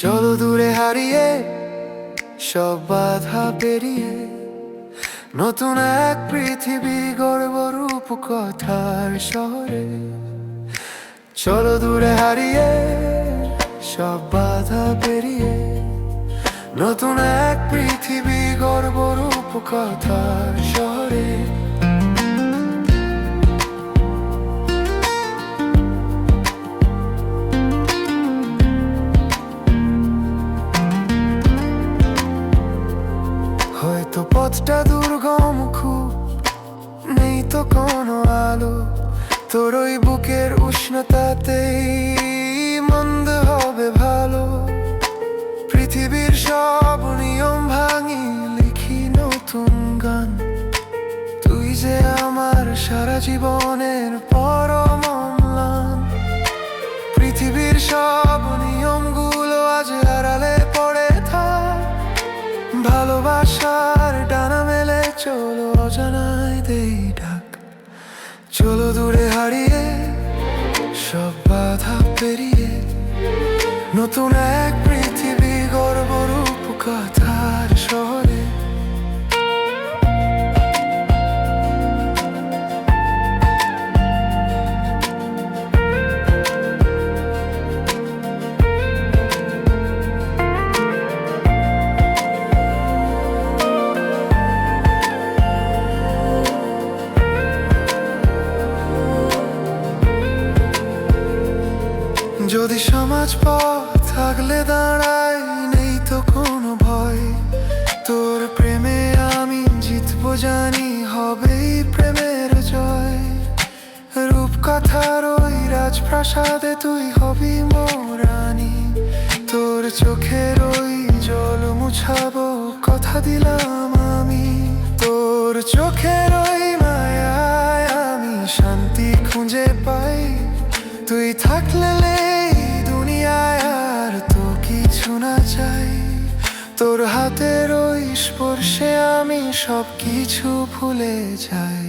চলো দূরে হারিয়ে সব বাধা পেরিয়ে নতুন এক পৃথিবী গর্ব রূপ কথার শহরে। চলো দূরে হারিয়ে সব বাধা পেরিয়ে নতুন এক পৃথিবী গর্ব কথার শহরে। হয়তো পথটা দুর্গম খুব, নেই তো কোনো আলো। তোর ওই বুকের উষ্ণতাতেই জীবনের পরম অম্লান। পৃথিবীর সব নিয়মগুলো আজ আড়ালে পড়ে থাক। ভালোবাসার ডানা মেলে চলো অজানায় দেই ডাক চলো দূরে হারিয়ে সব বাধা পেরিয়ে নতুন এক পৃথিবী গর্ব রূপ যদি সমাজ পথ থাকলে দাঁড়াই, নেই তো কোনো ভয়। তোর প্রেমে আমি জিতবো জানি, হবেই প্রেমের জয়। রূপকথার ওই রাজপ্রাসাদে তুই হবি মোরানি। তোর চোখের ওই জল মুছাবো, কথা দিলাম আমি। তোর চোখের ওই মায়ায় আমি শান্তি খুঁজে পাই। তুই থাকলে দুনিয়ায় আর তো কিছু না চাই। তোর হাতের ওই স্পর্শে আমি সব কিছু ভুলে যাই।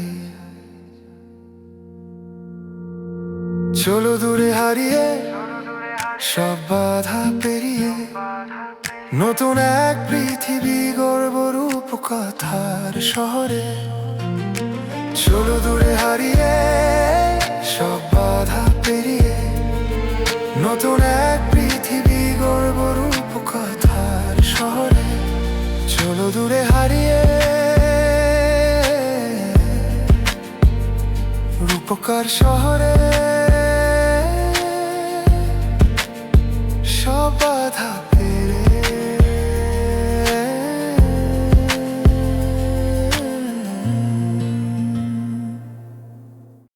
চলো দূরে হারিয়ে, সব বাধা পেরিয়ে, নতুন এক পৃথিবী গর্ব রূপ কথার শহরে। চলো দূরে রূপকার শহরে